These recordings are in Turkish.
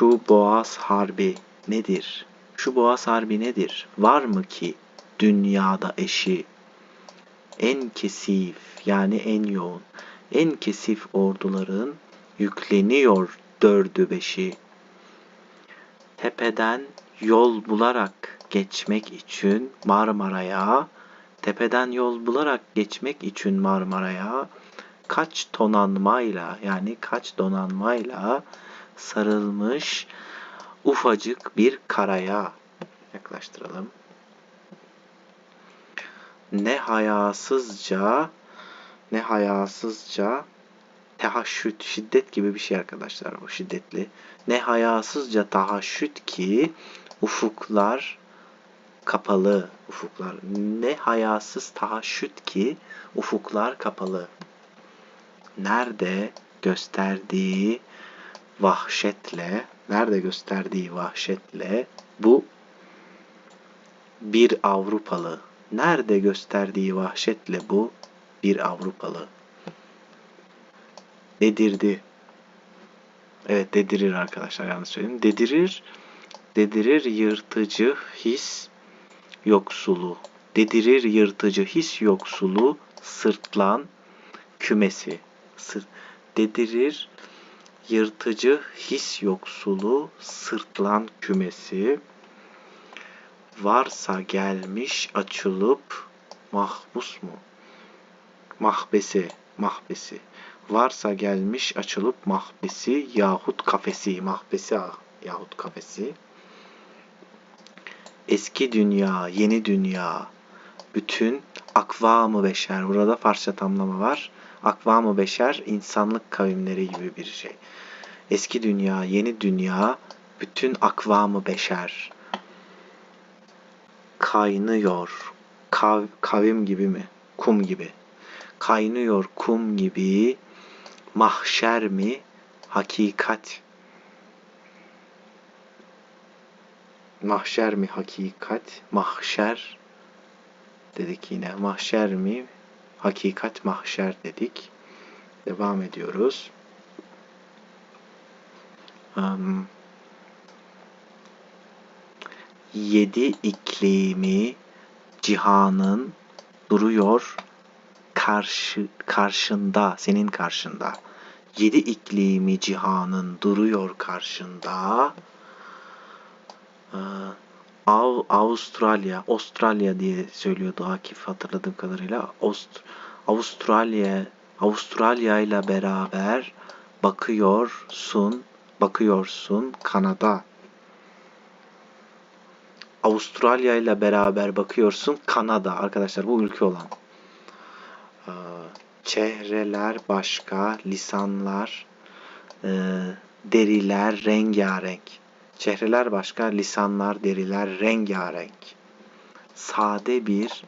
Şu Boğaz Harbi nedir? Şu Boğaz Harbi nedir? Var mı ki dünyada eşi? En kesif yani en yoğun, en kesif orduların yükleniyor dördü beşi. Tepeden yol bularak geçmek için Marmara'ya, tepeden yol bularak geçmek için Marmara'ya kaç tonanmayla yani kaç donanmayla sarılmış ufacık bir karaya yaklaştıralım. Ne hayasızca ne hayasızca tehaşüt şiddet gibi bir şey arkadaşlar bu şiddetli. Ne hayasızca tahaşüt ki ufuklar kapalı ufuklar. Ne hayasız tahaşüt ki ufuklar kapalı. Nerede gösterdiği vahşetle, nerede gösterdiği vahşetle bu bir Avrupalı. Nerede gösterdiği vahşetle bu bir Avrupalı. Dedirdi. Evet dedirir arkadaşlar yanlış söyledim. Dedirir, dedirir yırtıcı his yoksulu. Dedirir yırtıcı his yoksulu sırtlan kümesi. Sırt, dedirir yırtıcı his yoksulu sırtlan kümesi varsa gelmiş açılıp mahbus mu? Mahbesi, mahbesi. Varsa gelmiş açılıp mahbesi yahut kafesi, mahbesi yahut kafesi. Eski dünya, yeni dünya, bütün akvamı beşer. Burada Farsça tamlama var. Akvamı beşer, insanlık kavimleri gibi bir şey. Eski dünya, yeni dünya, bütün akvamı beşer. Kaynıyor. Kav, kavim gibi mi? Kum gibi. Kaynıyor kum gibi. Mahşer mi? Hakikat. Mahşer mi hakikat? Mahşer dedik yine. Mahşer mi? Hakikat mahşer dedik. Devam ediyoruz. Um, yedi iklimi cihanın duruyor karşı karşında, senin karşında. Yedi iklimi cihanın duruyor karşında. Av, Avustralya, Avustralya diye söylüyordu Akif hatırladığım kadarıyla. Aust Avustralya, Avustralya ile beraber bakıyorsun, bakıyorsun Kanada. Avustralya ile beraber bakıyorsun Kanada arkadaşlar bu ülke olan. Ee, çehreler başka, lisanlar, e, deriler rengarenk. Çehreler başka, lisanlar, deriler rengarenk. Sade bir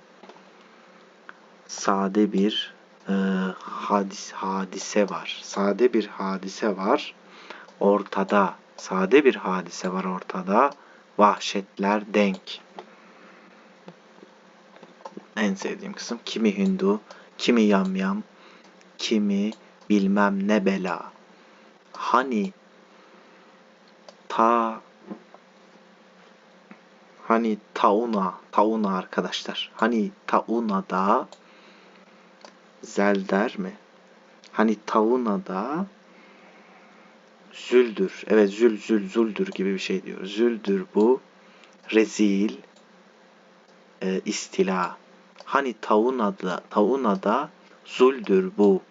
sade bir e, hadis, hadise var. Sade bir hadise var ortada. Sade bir hadise var ortada. Vahşetler denk. En sevdiğim kısım kimi Hindu, kimi yamyam, kimi bilmem ne bela. Hani ta hani tauna tauna arkadaşlar. Hani tauna'da zelder mi? Hani tauna'da züldür. Evet zül zül züldür gibi bir şey diyor. Züldür bu. Rezil. E, istila. Hani tauna'da tauna'da zuldür bu.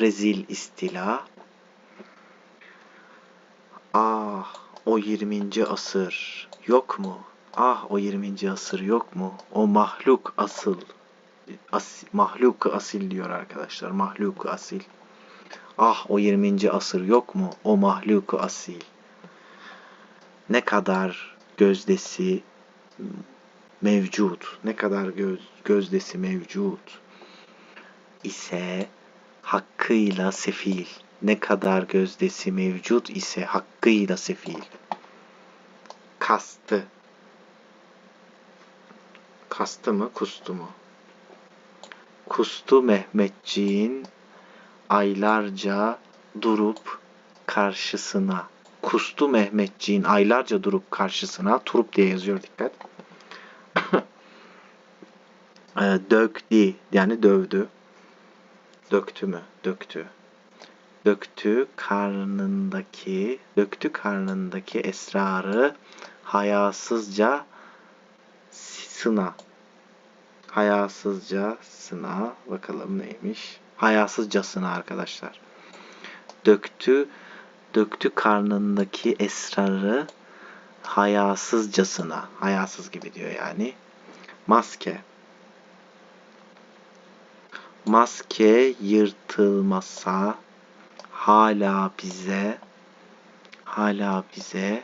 Rezil istila. Ah o 20. asır yok mu? Ah o 20. asır yok mu? O mahluk asıl as, mahluk asil diyor arkadaşlar. Mahluk asil. Ah o 20. asır yok mu? O mahluk asil. Ne kadar gözdesi mevcut. Ne kadar göz, gözdesi mevcut ise hakkıyla sefil ne kadar gözdesi mevcut ise hakkıyla sefil. Kastı. Kastı mı, kustu mu? Kustu Mehmetçiğin aylarca durup karşısına Kustu Mehmetçiğin aylarca durup karşısına turup diye yazıyor dikkat. e, dökti yani dövdü. Döktü mü? Döktü. Döktü karnındaki, döktü karnındaki esrarı hayasızca sına. Hayasızca sına. Bakalım neymiş? Hayasızcasına arkadaşlar. Döktü, döktü karnındaki esrarı hayasızcasına. Hayasız gibi diyor yani. Maske. Maske yırtılmasa hala bize hala bize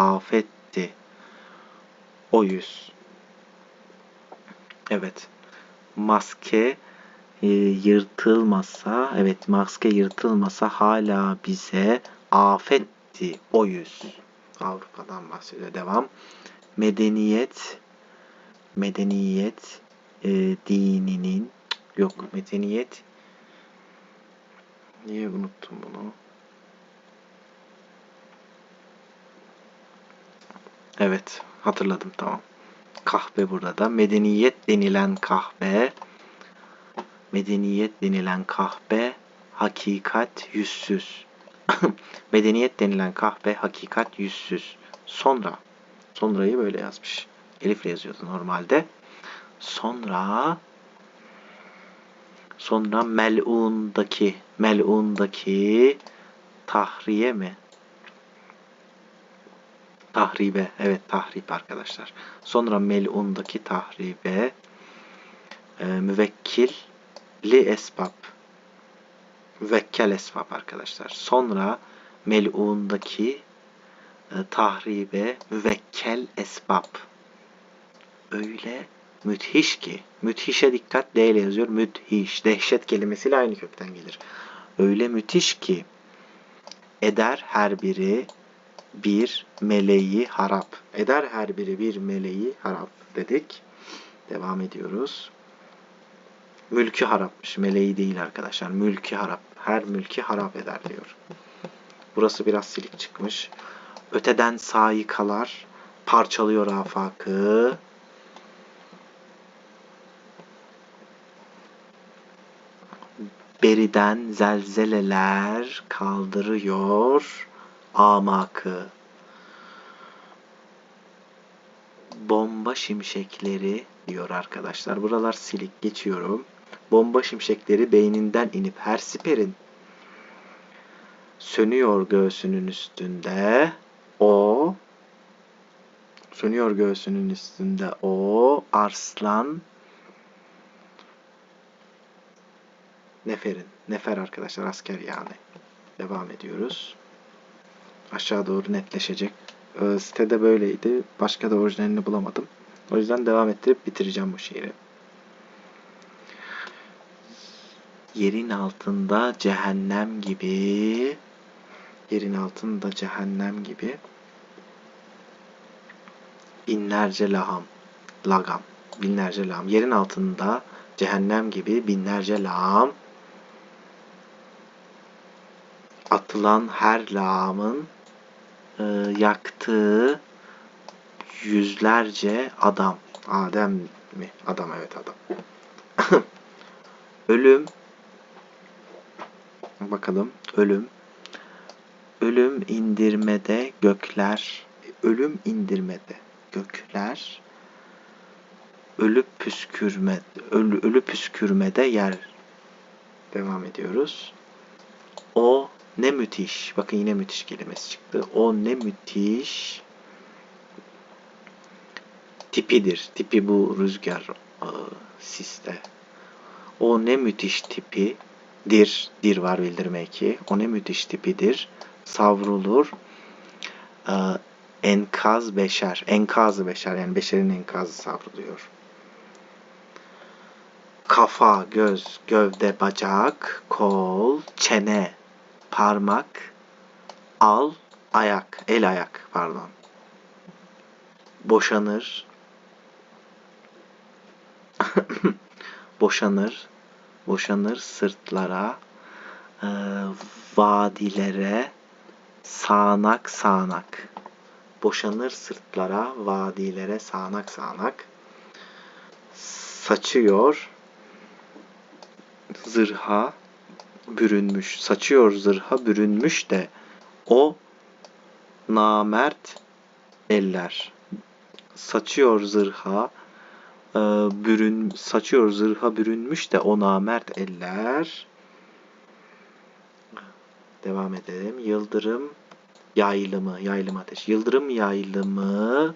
afetti o yüz. Evet. Maske e, yırtılmasa, evet maske yırtılmasa hala bize afetti o yüz. Avrupa'dan bahsediyor. Devam. Medeniyet medeniyet e, dininin yok medeniyet niye unuttum bunu? Evet hatırladım tamam. Kahve burada da. Medeniyet denilen kahve medeniyet denilen kahve hakikat yüzsüz. medeniyet denilen kahve hakikat yüzsüz. Sonra sonrayı böyle yazmış. Elifle yazıyordu normalde. Sonra sonra mel'undaki mel'undaki tahriye mi? Tahribe. Evet tahrip arkadaşlar. Sonra mel'undaki tahribe e, müvekkilli esbab. Müvekkel esbab arkadaşlar. Sonra mel'undaki e, tahribe müvekkel esbab. Öyle müthiş ki. Müthişe dikkat D ile yazıyor. Müthiş. Dehşet kelimesiyle aynı kökten gelir. Öyle müthiş ki eder her biri bir meleği harap. Eder her biri bir meleği harap dedik. Devam ediyoruz. Mülkü harapmış. Meleği değil arkadaşlar. Mülkü harap. Her mülkü harap eder diyor. Burası biraz silik çıkmış. Öteden sayikalar parçalıyor afakı. Beriden zelzeleler kaldırıyor amakı. Bomba şimşekleri diyor arkadaşlar. Buralar silik geçiyorum. Bomba şimşekleri beyninden inip her siperin sönüyor göğsünün üstünde. O sönüyor göğsünün üstünde o arslan neferin. Nefer arkadaşlar asker yani. Devam ediyoruz. Aşağı doğru netleşecek. Ee, sitede böyleydi. Başka da orijinalini bulamadım. O yüzden devam ettirip bitireceğim bu şiiri. Yerin altında cehennem gibi yerin altında cehennem gibi binlerce laham lagam binlerce laham yerin altında cehennem gibi binlerce laham atılan her lağımın e, yaktığı yüzlerce adam. Adem mi? Adam evet adam. ölüm bakalım ölüm ölüm indirmede gökler ölüm indirmede gökler ölüp püskürme ölü, ölü püskürmede yer devam ediyoruz. O ne müthiş. Bakın yine müthiş kelimesi çıktı. O ne müthiş tipidir. Tipi bu rüzgar e, siste. O ne müthiş tipi dir. Dir var bildirme ki. O ne müthiş tipidir. Savrulur. E, enkaz beşer. Enkazı beşer. Yani beşerin enkazı savruluyor. Kafa, göz, gövde, bacak, kol, çene, parmak, al, ayak, el ayak pardon. Boşanır. boşanır. Boşanır sırtlara Ee, vadilere sağanak sağanak. Boşanır sırtlara, vadilere sağanak sağanak. Saçıyor zırha bürünmüş. Saçıyor zırha bürünmüş de o namert eller. Saçıyor zırha e, bürün saçıyor zırha bürünmüş de o namert eller. Devam edelim. Yıldırım yaylımı, yaylım ateş. Yıldırım yaylımı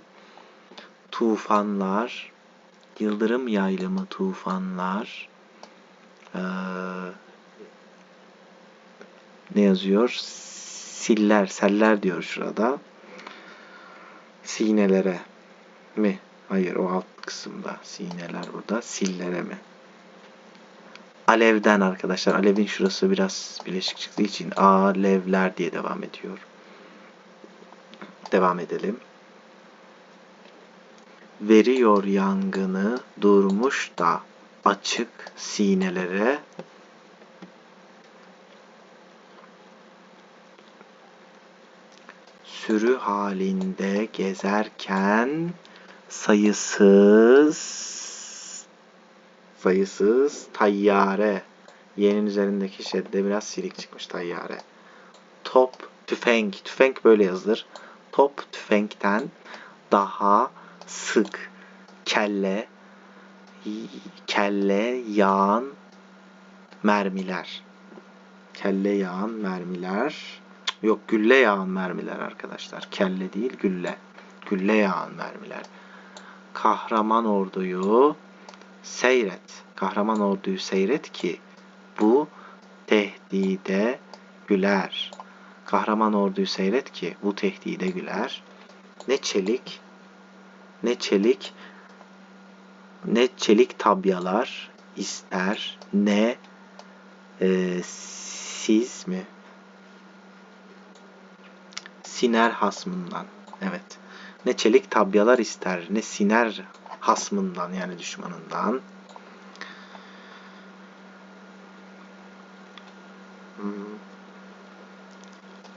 tufanlar. Yıldırım yaylımı tufanlar. Ee, ne yazıyor? Siller, seller diyor şurada. Sinelere mi? Hayır o alt kısımda. Sineler burada. Sillere mi? Alevden arkadaşlar. Alevin şurası biraz bileşik çıktığı için alevler diye devam ediyor. Devam edelim. Veriyor yangını durmuş da açık sinelere sürü halinde gezerken sayısız sayısız tayyare. Yenin üzerindeki şedde biraz silik çıkmış tayyare. Top tüfenk tüfenk böyle yazılır. Top tüfenkten daha sık kelle kelle yağan mermiler. Kelle yağan mermiler yok gülle yağan mermiler arkadaşlar. Kelle değil gülle. Gülle yağan mermiler. Kahraman orduyu seyret. Kahraman orduyu seyret ki bu tehdide güler. Kahraman orduyu seyret ki bu tehdide güler. Ne çelik ne çelik ne çelik tabyalar ister ne e, siz mi siner hasmından. Evet. Ne çelik tabyalar ister ne siner hasmından yani düşmanından. Hmm.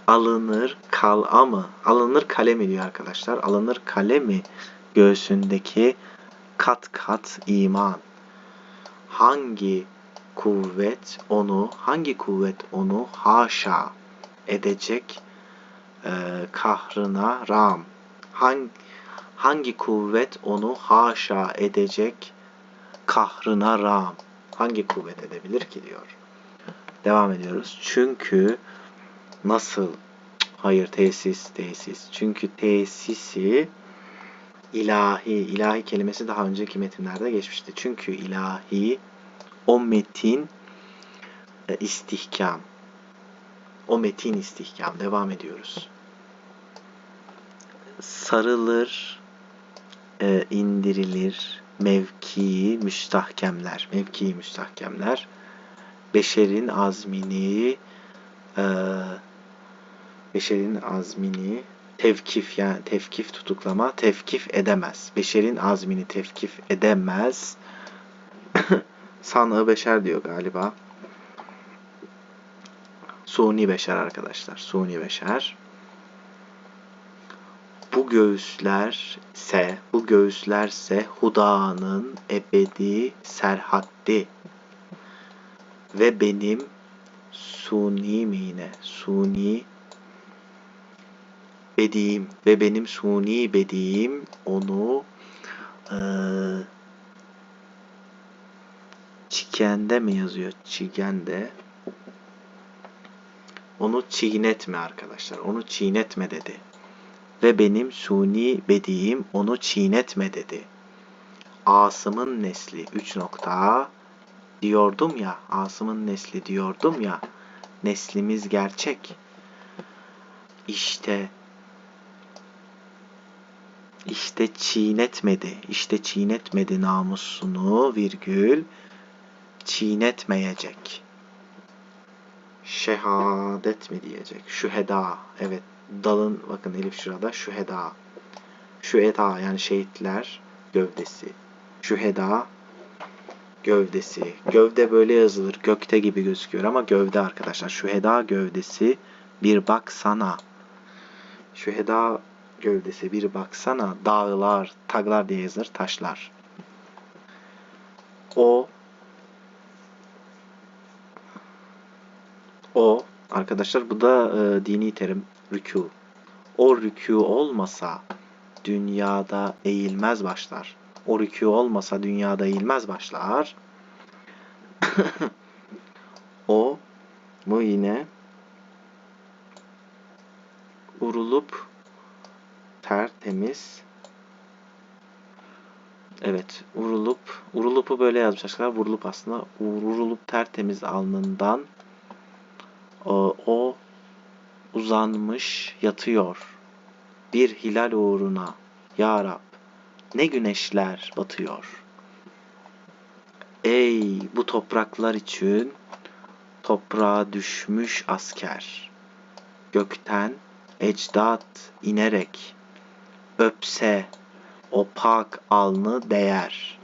alınır kal mı? Alınır kale mi diyor arkadaşlar? Alınır kale mi göğsündeki kat kat iman. Hangi kuvvet onu, hangi kuvvet onu haşa edecek e, kahrına ram? Hangi, hangi kuvvet onu haşa edecek kahrına ram? Hangi kuvvet edebilir ki diyor. Devam ediyoruz. Çünkü nasıl? Hayır tesis, tesis. Çünkü tesisi ilahi, ilahi kelimesi daha önceki metinlerde geçmişti. Çünkü ilahi o metin e, istihkam. O metin istihkam. Devam ediyoruz. Sarılır, e, indirilir, mevkii müstahkemler. Mevkii müstahkemler. Beşerin azmini e, beşerin azmini tevkif yani tevkif tutuklama tevkif edemez. Beşerin azmini tevkif edemez. Sanığı beşer diyor galiba. Suni beşer arkadaşlar. Suni beşer. Bu göğüsler ise bu göğüslerse Huda'nın ebedi serhaddi ve benim suni mine suni bediğim ve benim suni bediğim onu e, çikende mi yazıyor? Çigende. Onu çiğnetme arkadaşlar. Onu çiğnetme dedi. Ve benim suni bediğim onu çiğnetme dedi. Asım'ın nesli 3 nokta diyordum ya. Asım'ın nesli diyordum ya. Neslimiz gerçek. İşte işte çiğnetmedi. İşte çiğnetmedi namusunu virgül çiğnetmeyecek. Şehadet mi diyecek? Şüheda. Evet. Dalın bakın Elif şurada şüheda. Şüheda yani şehitler gövdesi. Şüheda gövdesi. Gövde böyle yazılır. Gökte gibi gözüküyor ama gövde arkadaşlar. Şüheda gövdesi bir baksana. Şüheda gövdesi bir baksana. Dağlar, taglar diye yazılır. Taşlar. O o arkadaşlar bu da e, dini terim rükû. O rükû olmasa dünyada eğilmez başlar. O rükû olmasa dünyada eğilmez başlar. o mu yine urulup tertemiz Evet, urulup, urulup'u böyle yazmışlar. Vurulup aslında urulup tertemiz alnından o, o uzanmış yatıyor. Bir hilal uğruna ya Rab ne güneşler batıyor. Ey bu topraklar için toprağa düşmüş asker. Gökten ecdat inerek öpse o pak alnı değer.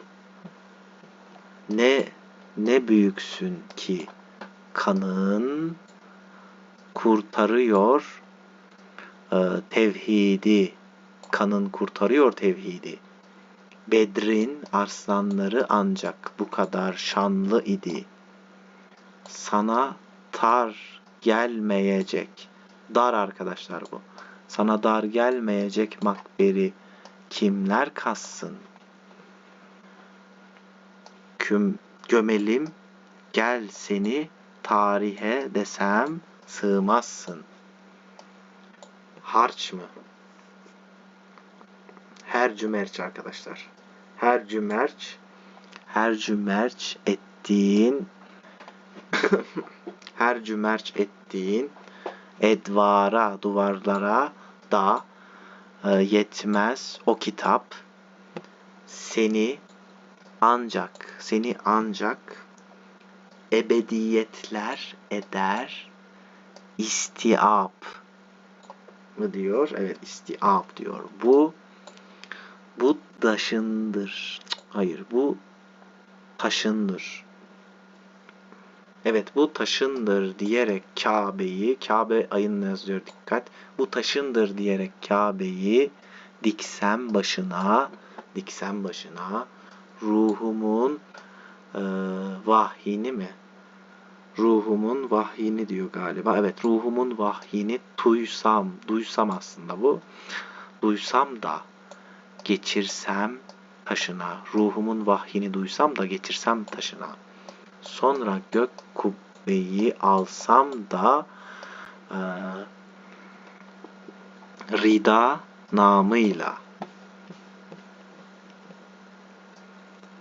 Ne ne büyüksün ki kanın kurtarıyor e, tevhidi. Kanın kurtarıyor tevhidi. Bedrin arslanları ancak bu kadar şanlı idi. Sana tar gelmeyecek. Dar arkadaşlar bu. Sana dar gelmeyecek makberi kimler kassın? Küm gömelim gel seni tarihe desem sığmazsın. Harç mı? Her cümerç arkadaşlar. Her cümerç her cümerç ettiğin her cümerç ettiğin edvara, duvarlara da e, yetmez o kitap. Seni ancak, seni ancak ebediyetler eder istiab mı diyor? Evet istiab diyor. Bu bu taşındır. Hayır bu taşındır. Evet bu taşındır diyerek Kabe'yi, Kabe ayın yazıyor dikkat. Bu taşındır diyerek Kabe'yi diksem başına, diksem başına ruhumun e, vahyini mi? Ruhumun vahyini diyor galiba. Evet ruhumun vahyini duysam, duysam aslında bu. Duysam da geçirsem taşına, ruhumun vahyini duysam da geçirsem taşına. Sonra gök kubbeyi alsam da e, rida namıyla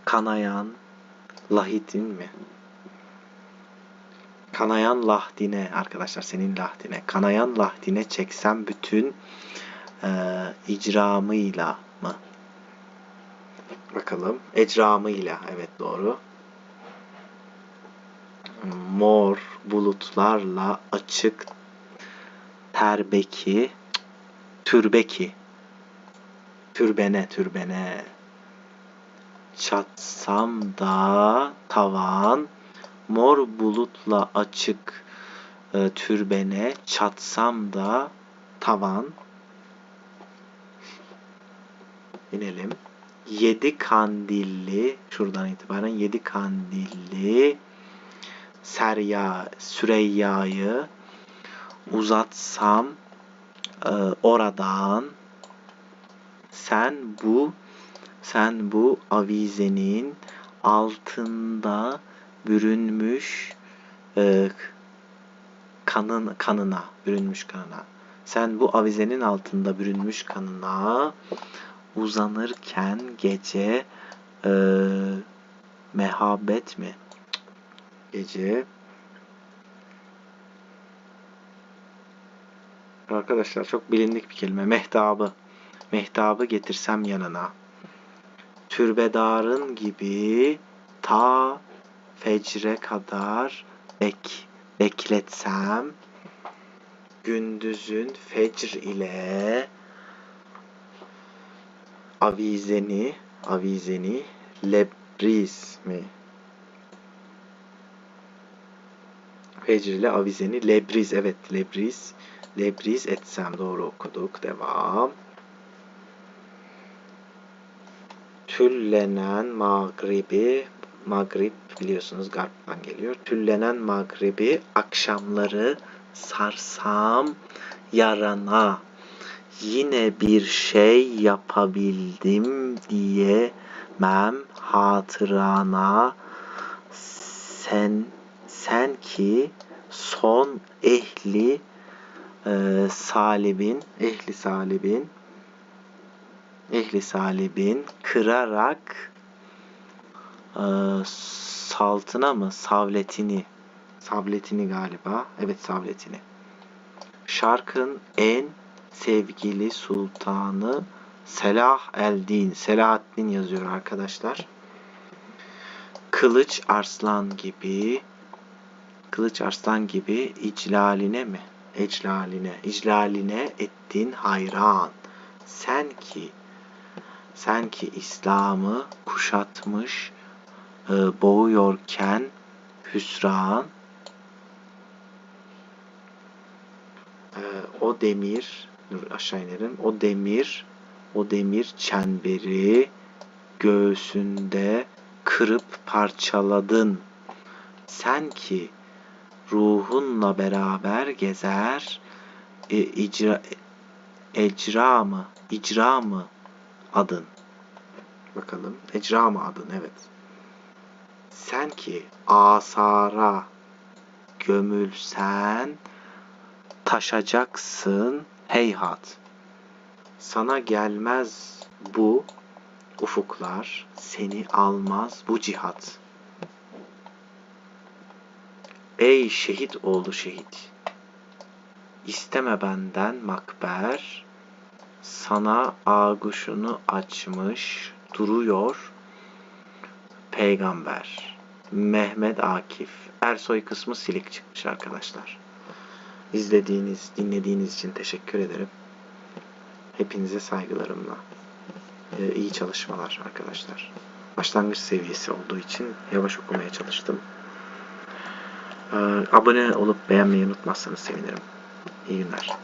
kanayan lahitin mi? Kanayan lahdine arkadaşlar senin lahdine. Kanayan lahdine çeksem bütün e, icramıyla mı? Bakalım. Ecramıyla. Evet doğru mor bulutlarla açık terbeki türbeki türbene türbene çatsam da tavan mor bulutla açık e, türbene çatsam da tavan inelim. Yedi kandilli şuradan itibaren yedi kandilli Serya, Süreyya'yı uzatsam e, oradan sen bu sen bu avizenin altında bürünmüş e, kanın kanına bürünmüş kanına sen bu avizenin altında bürünmüş kanına uzanırken gece e, mehabet mi gece Arkadaşlar çok bilindik bir kelime. Mehtabı. Mehtabı getirsem yanına. Türbedarın gibi ta fecre kadar bek, bekletsem gündüzün fecr ile avizeni avizeni lebriz mi? Fecr ile avizeni lebriz evet lebriz lebriz etsem doğru okuduk devam. Tüllenen mağribi Magrib biliyorsunuz garptan geliyor. Tüllenen mağribi akşamları sarsam yarana yine bir şey yapabildim diyemem hatırana sen sen ki son ehli e, salibin ehli salibin ehli salibin kırarak saltına mı? Savletini. Savletini galiba. Evet savletini. Şarkın en sevgili sultanı Selah el-Din. Selahaddin yazıyor arkadaşlar. Kılıç arslan gibi kılıç arslan gibi iclaline mi? Eclaline iclaline ettin hayran. Sen ki sen ki İslam'ı kuşatmış e, boğuyorken hüsran e, o demir dur aşağı inelim o demir o demir çemberi göğsünde kırıp parçaladın. Sen ki ruhunla beraber gezer e, icra ecra mı icra mı adın? Bakalım ecra mı adın? Evet sen ki asara gömülsen taşacaksın heyhat. Sana gelmez bu ufuklar, seni almaz bu cihat. Ey şehit oğlu şehit, isteme benden makber, sana ağuşunu açmış duruyor peygamber. Mehmet Akif. Ersoy kısmı silik çıkmış arkadaşlar. İzlediğiniz, dinlediğiniz için teşekkür ederim. Hepinize saygılarımla. Ee, iyi çalışmalar arkadaşlar. Başlangıç seviyesi olduğu için yavaş okumaya çalıştım. Ee, abone olup beğenmeyi unutmazsanız sevinirim. İyi günler.